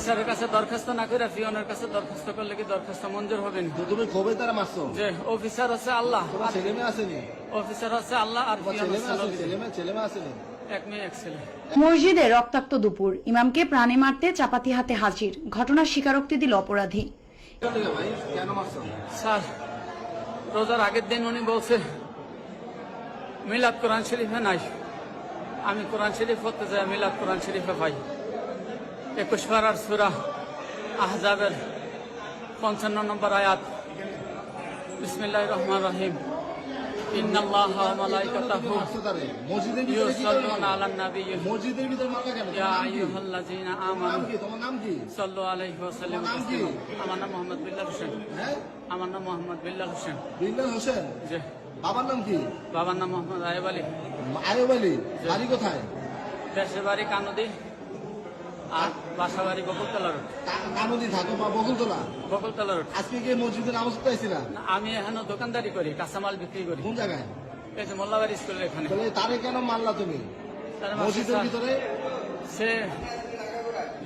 অফিসারের কাছে দরখাস্ত না করে পিয়নের কাছে দরখাস্ত করলে কি দরখাস্ত মঞ্জুর হবে না? তুমি কবে তারা মারছো? যে অফিসার হচ্ছে আল্লাহ তোমার ছেলে মেয়ে আসেনি অফিসার হচ্ছে আল্লাহ আর পিয়ন ছেলে হচ্ছে মেয়ে ছেলে মেয়ে ছেলে মেয়ে আসেনি মসজিদে রক্তাক্ত দুপুর। ইমামকে প্রাণে মারতে চাপাতি হাতে হাজির। ঘটনার স্বীকারোক্তি দিল অপরাধী। স্যার রোজার আগের দিন উনি বলছে মিলাদ কোরআন শরীফে নাই। আমি কোরআন শরীফ হতে যাই মিলাদ কোরআন শরীফে পাই। একুশ পাড়ার সুরা আহজাবের পঞ্চান্ন নম্বর আয়াত। বিসমিল্লাহ রহমান রহিম। মসজিদের ভিতরে কেন? তোমার নাম কি? সাল্লু আলাইহি আমার নাম মোহাম্মদ বিল্লাল হোসেন। আমার নাম মোহাম্মদ বিল্লাল হোসেন। বিল্লাল হোসেন? বাবার নাম কি? বাবার নাম মোহাম্মদ আয়েব আলী। আয়ব আলী। বাড়ি কোথায়? দেশের বাড়ি কানদি। আর বাসা বাড়ি বকুলতলা রোড। কানদি থাকো বা বকুলতলা? বকুলতলা রোড। আজকে কি মসজিদে নামাজ পাইছিলা না, আমি এখানে দোকানদারি করি কাঁচামাল বিক্রি করি। কোন জায়গায়? এই যে মোল্লাবাড়ি স্কুলের এখানে। তারে কেন মারলা তুমি? মসজিদের ভিতরে? সে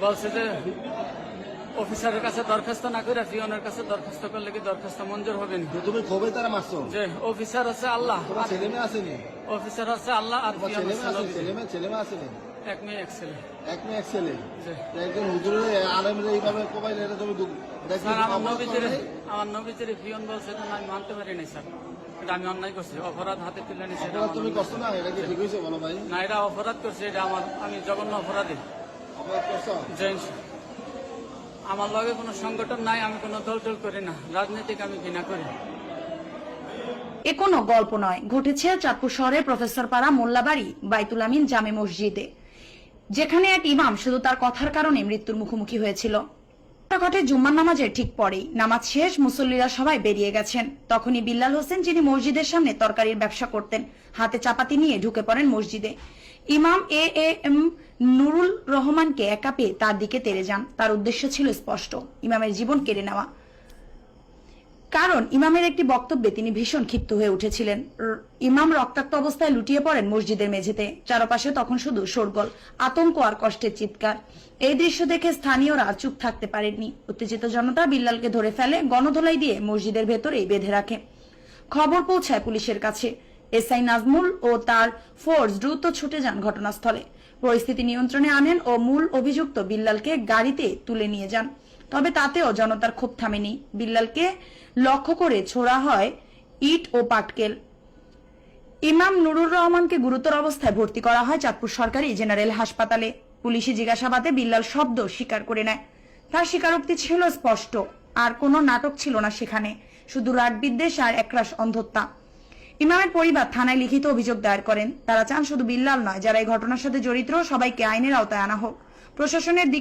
বলছে যে অফিসারের কাছে দরখাস্ত না করে পিয়নের কাছে দরখাস্ত করলে কি দরখাস্ত মঞ্জুর হবে না? তুমি কবে তারা মারছো। যে অফিসার হচ্ছে আল্লাহ তোমার ছেলে মেয়ে আসেনি? অফিসার হচ্ছে আল্লাহ আর পিয়ন ছেলে মেয়ে আছে ছেলে মেয়ে ছেলে মেয়ে আসেনি? এক মেয়ে এক ছেলে। এক মেয়ে এক ছেলে? একজন হুজুরে আলেমরে এইভাবে কোবাইলে এটা তুমি স্যার আমার নবীজির? আমার নবীজির পিয়ন বলছে না, আমি মানতে পারি নাই স্যার। এটা আমি অন্যায় করছি অপরাধ হাতে তুলে নিছি এটা তুমি। করছ না? এটা কি ঠিক হয়েছে বলো ভাই? না এটা অপরাধ করছে এটা আমার আমি জঘন্য অপরাধী। অপরাধ করছ? যে আমার লগে কোনো সংগঠন নাই, আমি কোনো দল করি না। রাজনৈতিক আমি ঘৃণা করি। এ কোনো গল্প নয়। ঘটেছে চাঁদপুর শহরে প্রফেসর পাড়া মোল্লাবাড়ি, বাইতুল আমিন জামে মসজিদে। যেখানে এক ইমাম শুধু তার কথার কারণে মৃত্যুর মুখোমুখি হয়েছিল। ঘটে জুম্মার নামাজের ঠিক পরেই। নামাজ শেষ, মুসল্লিরা সবাই বেরিয়ে গেছেন। তখনই বিল্লাল হোসেন, যিনি মসজিদের সামনে তরকারির ব্যবসা করতেন, হাতে চাপাতি নিয়ে ঢুকে পড়েন মসজিদে। ইমাম এ এ এম নুরুল রহমানকে একা পেয়ে তার দিকে তেড়ে যান। তার উদ্দেশ্য ছিল স্পষ্ট, ইমামের জীবন কেড়ে নেওয়া। কারণ ইমামের একটি বক্তব্যে তিনি ভীষণ ক্ষিপ্ত হয়ে উঠেছিলেন। ইমাম রক্তাক্ত অবস্থায় লুটিয়ে পড়েন মসজিদের মেঝেতে। চারপাশে তখন শুধু শোরগোল, আতঙ্ক আর কষ্টের চিৎকার। এই দৃশ্য দেখে স্থানীয়রা চুপ থাকতে পারেননি। উত্তেজিত জনতা বিল্লালকে ধরে ফেলে গণধোলাই দিয়ে মসজিদের ভেতরেই বেঁধে রাখে। খবর পৌঁছায় পুলিশের কাছে। এসআই নাজমুল ও তার ফোর্স দ্রুত ছুটে যান ঘটনাস্থলে। পরিস্থিতি নিয়ন্ত্রণে আনেন ও মূল অভিযুক্ত বিল্লালকে গাড়িতে তুলে নিয়ে যান। তবে তাতেও জনতার ক্ষোভ থামেনি। বিল্লালকে লক্ষ্য করে ছোড়া হয় ইট ও পাটকেল। ইমাম নুরুর রহমানকে গুরুতর অবস্থায় ভর্তি করা হয় চাঁদপুর সরকারি জেনারেল হাসপাতালে। পুলিশি জিজ্ঞাসাবাদে বিল্লাল শব্দ স্বীকার করে নেয়। তার স্বীকারোক্তি ছিল স্পষ্ট, আর কোনো নাটক ছিল না সেখানে, শুধু রাট বিদ্বেষ আর একরাশ অন্ধত্বা। ইমামের পরিবার থানায় লিখিত অভিযোগ দায়ের করেন। তারা চান শুধু বিল্লাল নয়, যারা এই ঘটনার সাথে জড়িত সবাইকে আইনের আওতায় আনা হোক। প্রশাসনের দিক